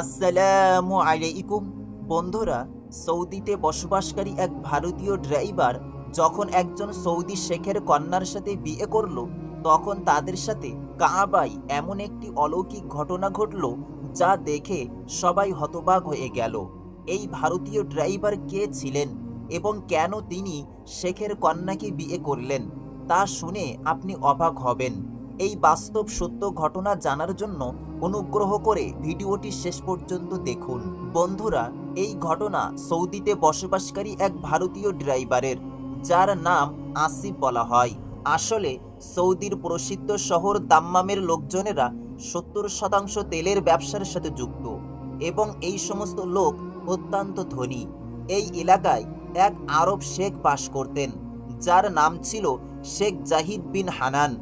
আসসালামু আলাইকুম। বন্ধুরা, সৌদিতে বসবাসকারী এক ভারতীয় ড্রাইভার যখন একজন সৌদি শেখের কন্যার সাথে বিয়ে করল, তখন তাদের সাথে কাবাই এমন একটি অলৌকিক ঘটনা ঘটল যা দেখে সবাই হতবাক হয়ে গেল। এই ভারতীয় ড্রাইভার কে ছিলেন এবং কেন তিনি শেখের কন্যাকে বিয়ে করলেন, তা শুনে আপনি অবাক হবেন। এই বাস্তব সত্য ঘটনা জানার জন্য অনুগ্রহ করে ভিডিওটি শেষ পর্যন্ত দেখুন। বন্ধুরা, এই ঘটনা সৌদিতে বসবাসকারী এক ভারতীয় ড্রাইভারের, যার নাম আসিফ বলা হয়। আসলে, সৌদির প্রসিদ্ধ শহর দাম্মামের লোকজনেরা সত্তর শতাংশ তেলের ব্যবসার সাথে যুক্ত এবং এই সমস্ত লোক অত্যন্ত ধনী। এই এলাকায় এক আরব শেখ বাস করতেন, যার নাম ছিল শেখ জাহিদ বিন হানান।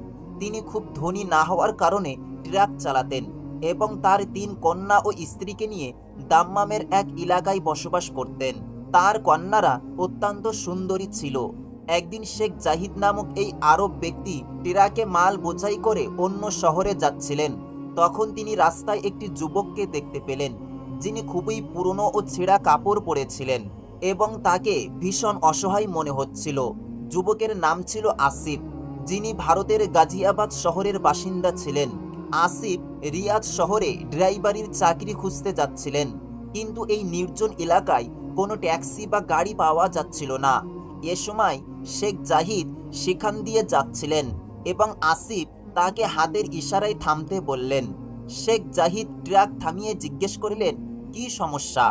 তিনি খুব ধনী না হওয়ার কারণে ট্রাক চালাতেন এবং তার তিন কন্যা ও স্ত্রীকে নিয়ে দাম্মামের এক এলাকায় বসবাস করতেন। তার কন্যারা অত্যন্ত সুন্দরী ছিল। একদিন শেখ জাহিদ নামক এই আরব ব্যক্তি ট্রাকে মাল বোঝাই করে অন্য শহরে যাচ্ছিলেন। তখন তিনি রাস্তায় একটি যুবককে দেখতে পেলেন, যিনি খুবই পুরনো ও ছেঁড়া কাপড় পরেছিলেন এবং তাকে ভীষণ অসহায় মনে হচ্ছিল। যুবকের নাম ছিল আসিফ। যিনি ভারতের গাজিয়াবাদ শহরের বাসিন্দা ছিলেন। আসিফ রিয়াদ শহরে ড্রাইভারির চাকরি খুঁজতে যাচ্ছিলেন। কিন্তু এই নির্জন এলাকায় কোনো ট্যাক্সি বা গাড়ি পাওয়া যাচ্ছিল না। এ সময় শেখ জাহিদ সেখান দিয়ে যাচ্ছিলেন এবং আসিফ তাকে হাতের ইশারায় থামতে বললেন। শেখ জাহিদ ট্রাক থামিয়ে জিজ্ঞেস করলেন, কি সমস্যা?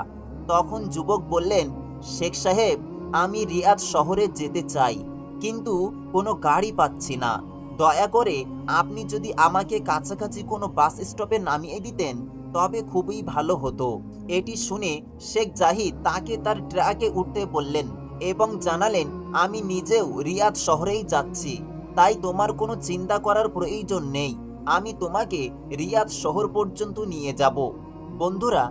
তখন যুবক বললেন, শেখ সাহেব, আমি রিয়াদ শহরে যেতে চাই। কিন্তু কোনো গাড়ি পাচ্ছি না। দয়া করে আপনি যদি আমাকে কাছাকাছি কোনো বাস স্টপে নামিয়ে দিতেন, তবে খুবই ভালো হতো। এটি শুনে শেখ জাহিদ তাকে তার ট্রাকে উঠতে বললেন এবং জানালেন, আমি নিজেও রিয়াদ শহরেই যাচ্ছি। তাই তোমার কোনো চিন্তা করার প্রয়োজন নেই। আমি তোমাকে রিয়াদ শহর পর্যন্ত নিয়ে যাব। বন্ধুরা,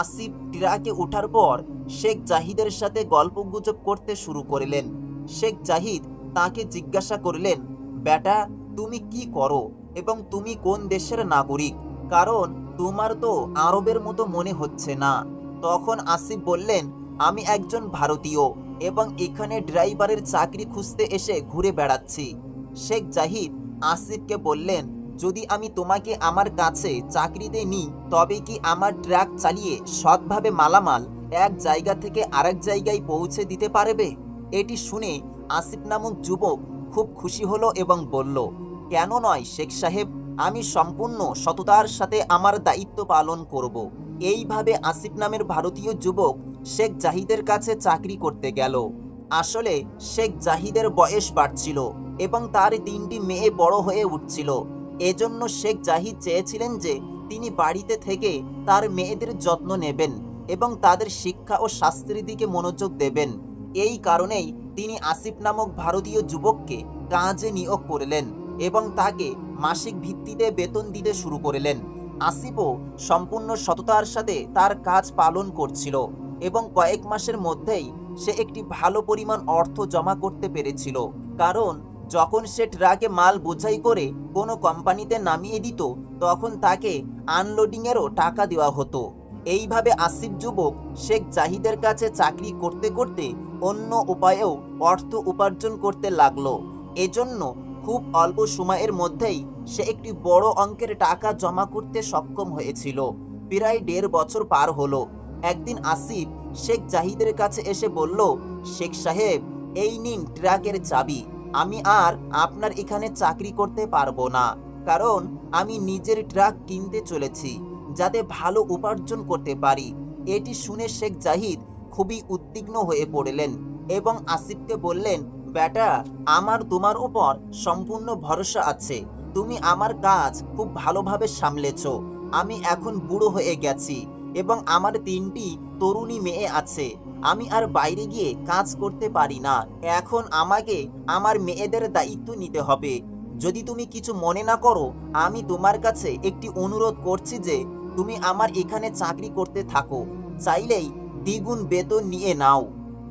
আসিফ ট্রাকে ওঠার পর শেখ জাহিদের সাথে গল্পগুজব করতে শুরু করলেন। শেখ জাহিদ তাকে জিজ্ঞাসা করলেন, বেটা, তুমি কি করো এবং তুমি কোন দেশের নাগরিক? কারণ তোমার তো আরবের মতো মনে হচ্ছে না। তখন আসিফ বললেন, আমি একজন ভারতীয় এবং এখানে ড্রাইভারের চাকরি খুঁজতে এসে ঘুরে বেড়াচ্ছি। শেখ জাহিদ আসিফকে বললেন, যদি আমি তোমাকে আমার কাছে চাকরিতে নিই, তবে কি আমার ট্রাক চালিয়ে সৎভাবে মালামাল এক জায়গা থেকে আরেক জায়গায় পৌঁছে দিতে পারবে? এটি শুনে আসিফ নামক যুবক খুব খুশি হলো এবং বলল, কেন নয় শেখ সাহেব, আমি সম্পূর্ণ সততার সাথে আমার দায়িত্ব পালন করব। এইভাবে আসিফ নামের ভারতীয় যুবক শেখ জাহিদের কাছে চাকরি করতে গেল। আসলে শেখ জাহিদের বয়স বাড়ছিল এবং তার তিনটি মেয়ে বড় হয়ে উঠছিল। এজন্য শেখ জাহিদ চেয়েছিলেন যে তিনি বাড়িতে থেকে তার মেয়েদের যত্ন নেবেন এবং তাদের শিক্ষা ও শাস্ত্রের দিকে মনোযোগ দেবেন। এই কারণেই তিনি আসিফ নামক ভারতীয় যুবককে কাজে নিয়োগ করলেন এবং তাকে মাসিক ভিত্তিতে বেতন দিতে শুরু করলেন। আসিফও সম্পূর্ণ সততার সাথে তার কাজ পালন করছিল এবং কয়েক মাসের মধ্যেই সে একটি ভালো পরিমাণ অর্থ জমা করতে পেরেছিল। কারণ যখন সে ট্রাকে মাল বোঝাই করে কোনো কোম্পানিতে নামিয়ে দিত, তখন তাকে আনলোডিংয়েরও টাকা দেওয়া হতো। এইভাবে আসিফ যুবক শেখ জাহিদের কাছে চাকরি করতে করতে অন্য উপায়েও অর্থ উপার্জন করতে লাগল। এজন্য খুব অল্প সময়ের মধ্যেই সে একটি বড় অঙ্কের টাকা জমা করতে সক্ষম হয়েছিল। প্রায় দেড় বছর পার হলো। একদিন আসিফ শেখ জাহিদের কাছে এসে বলল, শেখ সাহেব, এই নিন ট্রাকের চাবি। আমি আর আপনার এখানে চাকরি করতে পারব না। কারণ আমি নিজের ট্রাক কিনতে চলেছি, যাতে ভালো উপার্জন করতে পারি। এটি শুনে শেখ জাহিদ খুবই উদ্বিগ্ন হয়ে পড়লেন এবং আসিফকে বললেন বেটা আমার তোমার উপর সম্পূর্ণ ভরসা আছে। তুমি আমার কাজ খুব ভালোভাবে সামলেছ। আমি এখন বুড়ো হয়ে গেছি এবং আমার তিনটি তরুণী মেয়ে আছে। আমি আর বাইরে গিয়ে কাজ করতে পারি না। এখন আমাকে আমার মেয়েদের দায়িত্ব নিতে হবে। যদি তুমি কিছু মনে না করো, আমি তোমার কাছে একটি অনুরোধ করছি যে, তুমি আমার এখানে চাকরি করতে থাকো। চাইলেই দ্বিগুণ বেতন নিয়ে নাও।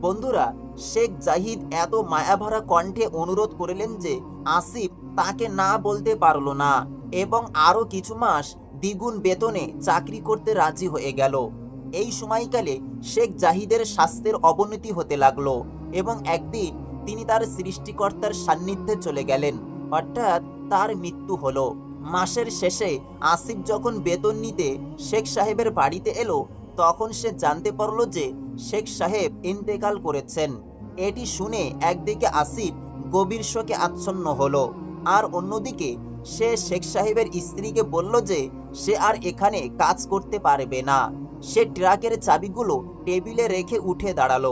বন্ধুরা, শেখ জাহিদ এত মায়াভরা কণ্ঠে অনুরোধ করলেন যে আসিফ তাকে না বলতে পারল না এবং আরও কিছু মাস দ্বিগুণ বেতনে চাকরি করতে রাজি হয়ে গেল। এই সময়কালে শেখ জাহিদের স্বাস্থ্যের অবনতি হতে লাগল এবং একদিন তিনি তার সৃষ্টিকর্তার সান্নিধ্যে চলে গেলেন। অর্থাৎ তার মৃত্যু হলো। মাসের শেষে আসিফ যখন বেতন নিতে শেখ সাহেবের বাড়িতে এলো তখন সে জানতে পারল যে শেখ সাহেব ইন্তেকাল করেছেন। এটি শুনে একদিকে আসিফ গভীর শোকে আচ্ছন্ন হলো, আর অন্যদিকে সে শেখ সাহেবের স্ত্রীকে বলল যে সে আর এখানে কাজ করতে পারবে না। সে ট্রাকের চাবিগুলো টেবিলে রেখে উঠে দাঁড়াল।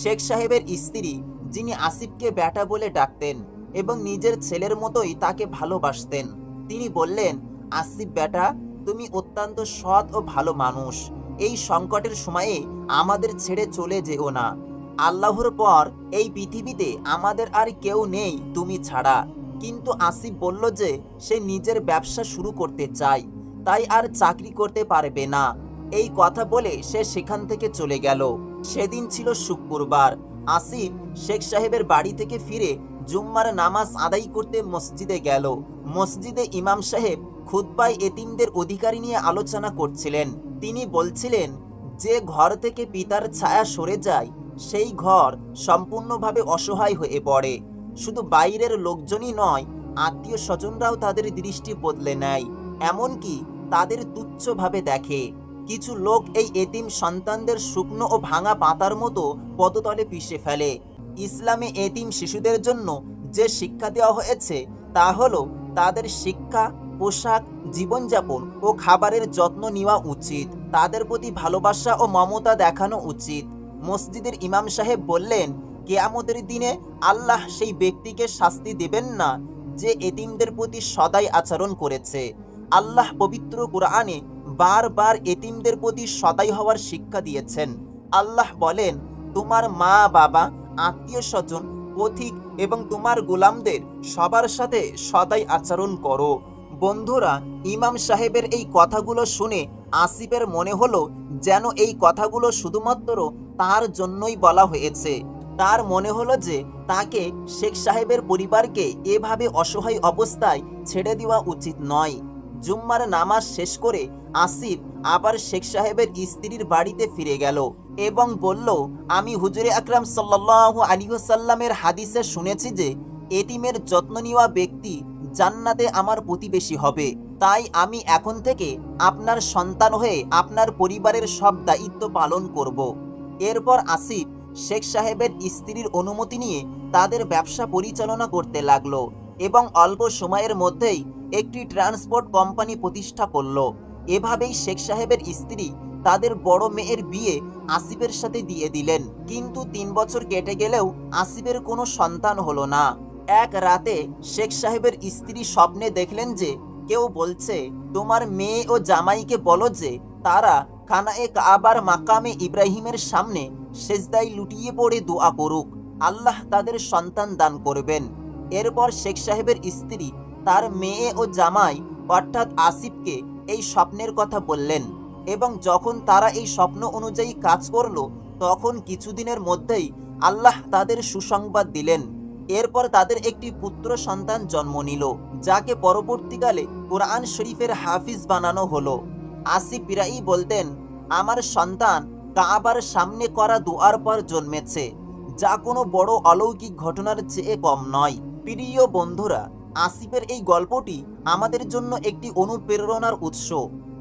শেখ সাহেবের স্ত্রী, যিনি আসিফকে ব্যাটা বলে ডাকতেন এবং নিজের ছেলের মতোই তাকে ভালোবাসতেন, তিনি বললেন, আসিফ ব্যাটা, তুমি অত্যন্ত সৎ ও ভালো মানুষ। এই সংকটের সময়ে আমাদের ছেড়ে চলে যেও না। আল্লাহর পর এই পৃথিবীতে আমাদের আর কেউ নেই তুমি ছাড়া। কিন্তু আসিফ বলল যে, সে নিজের ব্যবসা শুরু করতে চায়, তাই আর চাকরি করতে পারবে না। এই কথা বলে সে সেখান থেকে চলে গেল। সেদিন ছিল শুক্রবার। আসিফ শেখ সাহেবের বাড়ি থেকে ফিরে জুম্মার নামাজ আদায় করতে মসজিদে গেল। মসজিদে ইমাম সাহেব খুদ্বাই এতিমদের অধিকারী নিয়ে আলোচনা করছিলেন। তিনি বলছিলেন, যে ঘর থেকে পিতার ছায়া সরে যায়, সেই ঘর সম্পূর্ণভাবে অসহায় হয়ে পড়ে। শুধু বাইরের লোকজনই নয় আত্মীয় স্বজনরাও তাদের দৃষ্টি বদলে নেয়। এমনকি তাদের তুচ্ছভাবে দেখে। কিছু লোক এই এতিম সন্তানদের শুকনো ও ভাঙা পাতার মতো পদতলে পিষে ফেলে। ইসলামে এতিম শিশুদের জন্য যে শিক্ষা দেওয়া হয়েছে, তা হলো তাদের শিক্ষা পোশাক, জীবনযাপন ও খাবারের যত্ন নেওয়া উচিত। তাদের প্রতি ভালোবাসা ও মমতা দেখানো উচিত। মসজিদের ইমাম সাহেব বললেন, কেয়ামতের দিনে আল্লাহ সেই ব্যক্তিকে শাস্তি দেবেন না যে এতিমদের প্রতি সদাই আচরণ করেছে। আল্লাহ পবিত্র কোরআনে বারবার এতিমদের প্রতি সদাই হওয়ার শিক্ষা দিয়েছেন। আল্লাহ বলেন, তোমার মা, বাবা, আত্মীয় স্বজন, পথিক এবং তোমার গোলামদের সবার সাথে সদাই আচরণ করো। বন্ধুরা, ইমাম সাহেবের এই কথাগুলো শুনে আসিফের মনে হলো যেন এই কথাগুলো শুধুমাত্র তার জন্যই বলা হয়েছে। তার মনে হলো যে তাকে শেখ সাহেবের পরিবারকে এভাবে অসহায় অবস্থায় ছেড়ে দেওয়া উচিত নয়। জুম্মার নামাজ শেষ করে আসিফ আবার শেখ সাহেবের স্ত্রীর বাড়িতে ফিরে গেল এবং বলল, আমি হুজুরে আকরাম সাল্লাহ আলিহাসাল্লামের হাদিসে শুনেছি যে এটিমের যত্ন নেওয়া ব্যক্তি জান্নাতে আমার প্রতিবেশী হবে। তাই আমি এখন থেকে আপনার সন্তান হয়ে আপনার পরিবারের সব দায়িত্ব পালন করব। এরপর আসিফ, শেখ সাহেবের স্ত্রীর অনুমতি নিয়ে তাদের ব্যবসা পরিচালনা করতে লাগল এবং অল্প সময়ের মধ্যেই একটি ট্রান্সপোর্ট কোম্পানি প্রতিষ্ঠা করল। এভাবেই শেখ সাহেবের স্ত্রী তাদের বড় মেয়ের বিয়ে আসিফের সাথে দিয়ে দিলেন। কিন্তু তিন বছর কেটে গেলেও আসিফের কোনো সন্তান হলো না। এক রাতে শেখ সাহেবের স্ত্রী স্বপ্নে দেখলেন যে কেউ বলছে, তোমার মেয়ে ও জামাইকে বলো যে তারা খানায়ে কাবার মাকামে ইব্রাহিমের সামনে সেজদাই লুটিয়ে পড়ে দোয়া করুক। আল্লাহ তাদের সন্তান দান করবেন। এরপর শেখ সাহেবের স্ত্রী তার মেয়ে ও জামাই অর্থাৎ আসিফকে এই স্বপ্নের কথা বললেন এবং যখন তারা এই স্বপ্ন অনুযায়ী কাজ করল, তখন কিছুদিনের মধ্যেই আল্লাহ তাদের সুসংবাদ দিলেন। এরপর তাদের একটি পুত্র সন্তান জন্ম নিল, যাকে পরবর্তীকালে কোরআন শরীফের হাফিজ বানানো হলো। আসিফ বলতেন, আমার সন্তান কাবার সামনে করা দোয়ার পর জন্মেছে, যা কোনো বড় অলৌকিক ঘটনার চেয়ে কম নয়। প্রিয় বন্ধুরা, আসিফের এই গল্পটি আমাদের জন্য একটি অনুপ্রেরণার উৎস।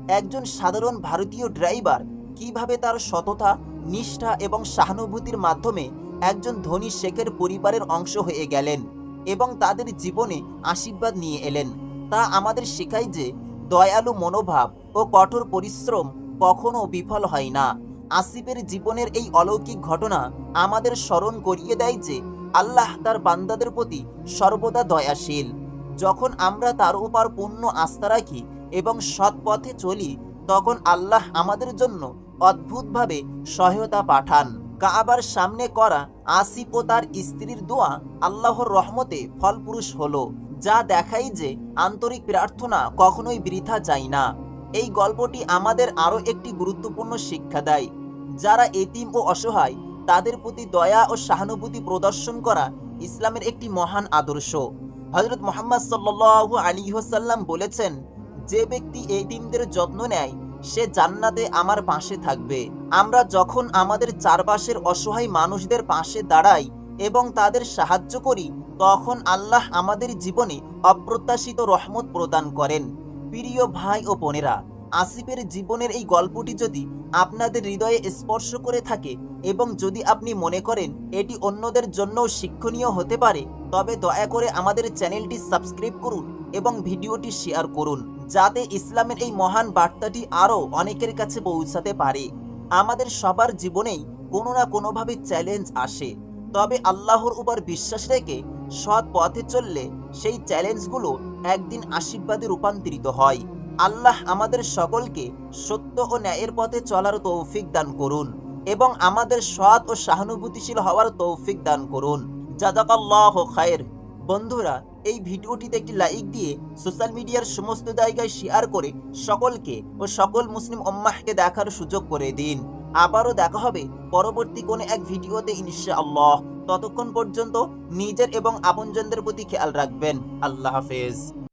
একজন সাধারণ ভারতীয় ড্রাইভার কীভাবে তার সততা, নিষ্ঠা এবং সহানুভূতির মাধ্যমে একজন ধনী শেখের পরিবারের অংশ হয়ে গেলেন এবং তাদের জীবনে আশীর্বাদ নিয়ে এলেন। তা আমাদের শেখায় যে দয়ালু মনোভাব ও কঠোর পরিশ্রম কখনো বিফল হয় না। আসিফের জীবনের এই অলৌকিক ঘটনা আমাদের স্মরণ করিয়ে দেয় যে আল্লাহ তার বান্দাদের প্রতি সর্বদা দয়াশীল। যখন আমরা তার উপর পূর্ণ আস্থা রাখি এবং সৎ পথে চলি, তখন আল্লাহ আমাদের জন্য অদ্ভুতভাবে সহায়তা পাঠান। কাবার সামনে করা আসিফ ও তার স্ত্রীর দোয়া আল্লাহর রহমতে ফলপুরুষ হলো, যা দেখাই যে আন্তরিক প্রার্থনা কখনোই বৃথা যায় না। এই গল্পটি আমাদের আরও একটি গুরুত্বপূর্ণ শিক্ষা দেয়। যারা এতিম ও অসহায়, তাদের প্রতি দয়া ও সহানুভূতি প্রদর্শন করা ইসলামের একটি মহান আদর্শ। হজরত মোহাম্মদ সাল্লু আলী হোসাল্লাম বলেছেন, যে ব্যক্তি এতিমদের যত্ন নেয়, সে জান্নাতে আমার পাশে থাকবে। আমরা যখন আমাদের চারপাশের অসহায় মানুষদের পাশে দাঁড়াই এবং তাদের সাহায্য করি, তখন আল্লাহ আমাদের জীবনে অপ্রত্যাশিত রহমত প্রদান করেন। প্রিয় ভাই ও বোনেরা, আসিফের জীবনের এই গল্পটি যদি আপনাদের হৃদয়ে স্পর্শ করে থাকে এবং যদি আপনি মনে করেন এটি অন্যদের জন্য শিক্ষণীয় হতে পারে, তবে দয়া করে আমাদের চ্যানেলটি সাবস্ক্রাইব করুন এবং ভিডিওটি শেয়ার করুন, যাতে ইসলামের এই মহান বার্তাটি আরও অনেকের কাছে পৌঁছাতে পারে। আমাদের সবার জীবনেই কোনো না কোনোভাবে চ্যালেঞ্জ আসে। তবে আল্লাহর উপর বিশ্বাস রেখে সৎ পথে চললে সেই চ্যালেঞ্জগুলো একদিন আশীর্বাদে রূপান্তরিত হয়। আল্লাহ আমাদের সকলকে সত্য ও ন্যায়ের পথে চলার তৌফিক দান করুন এবং আমাদের সৎ ও সহানুভূতিশীল হওয়ার তৌফিক দান করুন। জাদাকাল্লাহ খায়ের। বন্ধুরা এই ভিডিওটিতে একটি লাইক দিয়ে সোশ্যাল মিডিয়ার সমস্ত জায়গায় শেয়ার করে সকলকে ও সকল মুসলিম অম্মাহকে দেখার সুযোগ করে দিন। আবারও দেখা হবে পরবর্তী কোনো এক ভিডিওতে ইনশা আল্লাহ ততক্ষণ পর্যন্ত নিজের এবং আপনজনদের প্রতি খেয়াল রাখবেন। আল্লাহ হাফেজ।